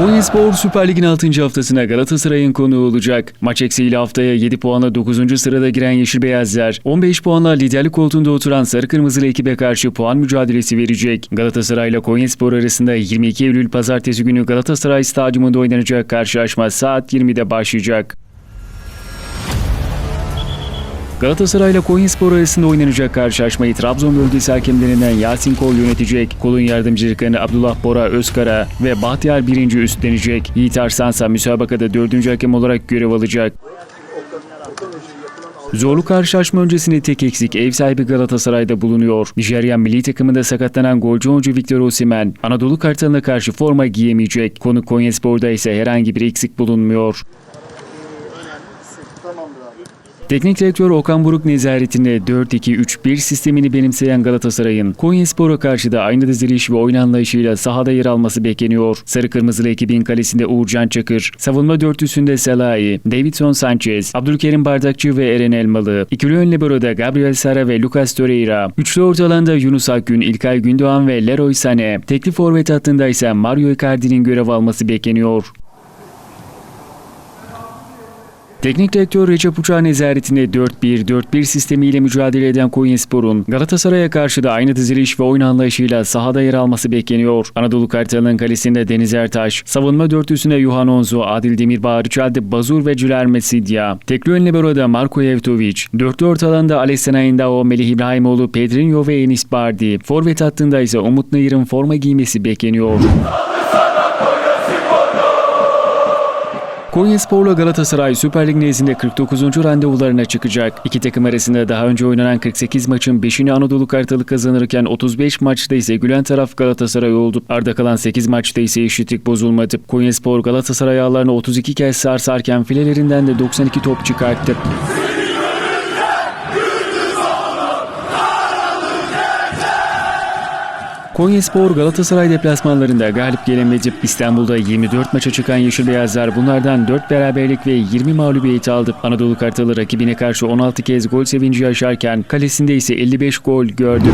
Konyaspor Süper Lig'in 6. haftasına Galatasaray'ın konuğu olacak. Maç eksiğiyle haftaya 7 puanla 9. sırada giren Yeşil Beyazlar, 15 puanla liderlik koltuğunda oturan Sarı Kırmızılı ekibe karşı puan mücadelesi verecek. Galatasaray ile Konyaspor arasında 22 Eylül Pazartesi günü Galatasaray Stadyumunda oynanacak karşılaşma saat 20'de başlayacak. Galatasaray ile Konyaspor arasında oynanacak karşılaşmayı Trabzon bölgesi hakemlerinden Yasin Kol yönetecek. Kolun yardımcılıklarını Abdullah Bora Özkara ve Bahtiyar birinci üstlenecek. Yiğit Arslansa müsabakada dördüncü hakem olarak görev alacak. Zorlu karşılaşma öncesinde tek eksik ev sahibi Galatasaray'da bulunuyor. Nijeryan milli takımında sakatlanan golcü oyuncu Victor Osimhen, Anadolu Kartalı'na karşı forma giyemeyecek. Konu Konyaspor'da ise herhangi bir eksik bulunmuyor. Teknik direktör Okan Buruk nezaretinde 4-2-3-1 sistemini benimseyen Galatasaray'ın Konyaspor'a karşı da aynı diziliş ve oyun anlayışıyla sahada yer alması bekleniyor. Sarı Kırmızılı ekibin kalesinde Uğurcan Çakır, savunma dörtlüsünde Salahi, Davidson Sanchez, Abdülkerim Bardakçı ve Eren Elmalı, ikili ön libero'da Gabriel Sara ve Lucas Torreira, üçlü orta alanda Yunus Akgün, İlkay Gündoğan ve Leroy Sané, tekli forvet hattında ise Mario Icardi'nin görev alması bekleniyor. Teknik direktör Recep Uçar nezaretinde 4-1-4-1 sistemiyle mücadele eden Konyaspor'un Galatasaray'a karşı da aynı diziliş ve oyun anlayışıyla sahada yer alması bekleniyor. Anadolu Kartalı'nın kalesinde Deniz Ertaş, savunma dörtlüsünde Yuhan Onzu, Adil Demirbağ, Richard Bazur ve Cülerme Sidya. Tekli ön libero'da Marko Yevtovic, dörtlü orta alanda Alessandro Indao, Melih İbrahimoğlu, Pedrinho ve Enis Bardi. Forvet hattında ise Umut Nayır'ın forma giymesi bekleniyor. Konyaspor'la Galatasaray Süper Lig nezdinde 49. randevularına çıkacak. İki takım arasında daha önce oynanan 48 maçın 5'ini Anadolu Kartalı kazanırken 35 maçta ise gülen taraf Galatasaray oldu. Arda kalan 8 maçta ise eşitlik bozulmadı. Konyaspor Galatasaray ağlarını 32 kez sarsarken filelerinden de 92 top çıkarttı. Konyaspor Galatasaray deplasmanlarında galip gelemedi. İstanbul'da 24 maça çıkan Yeşil Beyazlar bunlardan 4 beraberlik ve 20 mağlubiyet aldı. Anadolu Kartalı rakibine karşı 16 kez gol sevinci yaşarken kalesinde ise 55 gol gördü.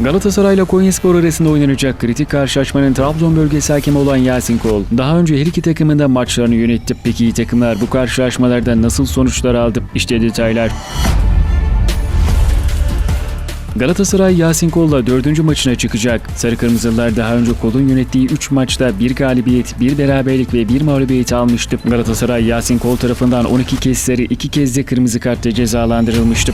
Galatasaray ile Konyaspor arasında oynanacak kritik karşılaşmanın Trabzon bölgesi hakemi olan Yasin Kol, daha önce her iki takımında maçlarını yönetti. Peki takımlar bu karşılaşmalarda nasıl sonuçlar aldı? İşte detaylar. Galatasaray Yasin Kol'la dördüncü maçına çıkacak. Sarı Kırmızılılar daha önce Kol'un yönettiği 3 maçta bir galibiyet, bir beraberlik ve bir mağlubiyet almıştı. Galatasaray Yasin Kol tarafından 12 kez sarı, 2 kez de kırmızı kartla cezalandırılmıştı.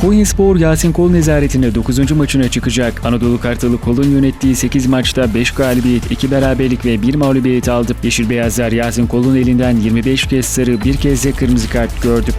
Konyaspor Yasin Kol nezaretinde 9. maçına çıkacak. Anadolu Kartalı Kol'un yönettiği 8 maçta 5 galibiyet, 2 beraberlik ve 1 mağlubiyet aldı. Yeşil Beyazlar Yasin Kol'un elinden 25 kez sarı, 1 kez de kırmızı kart gördü.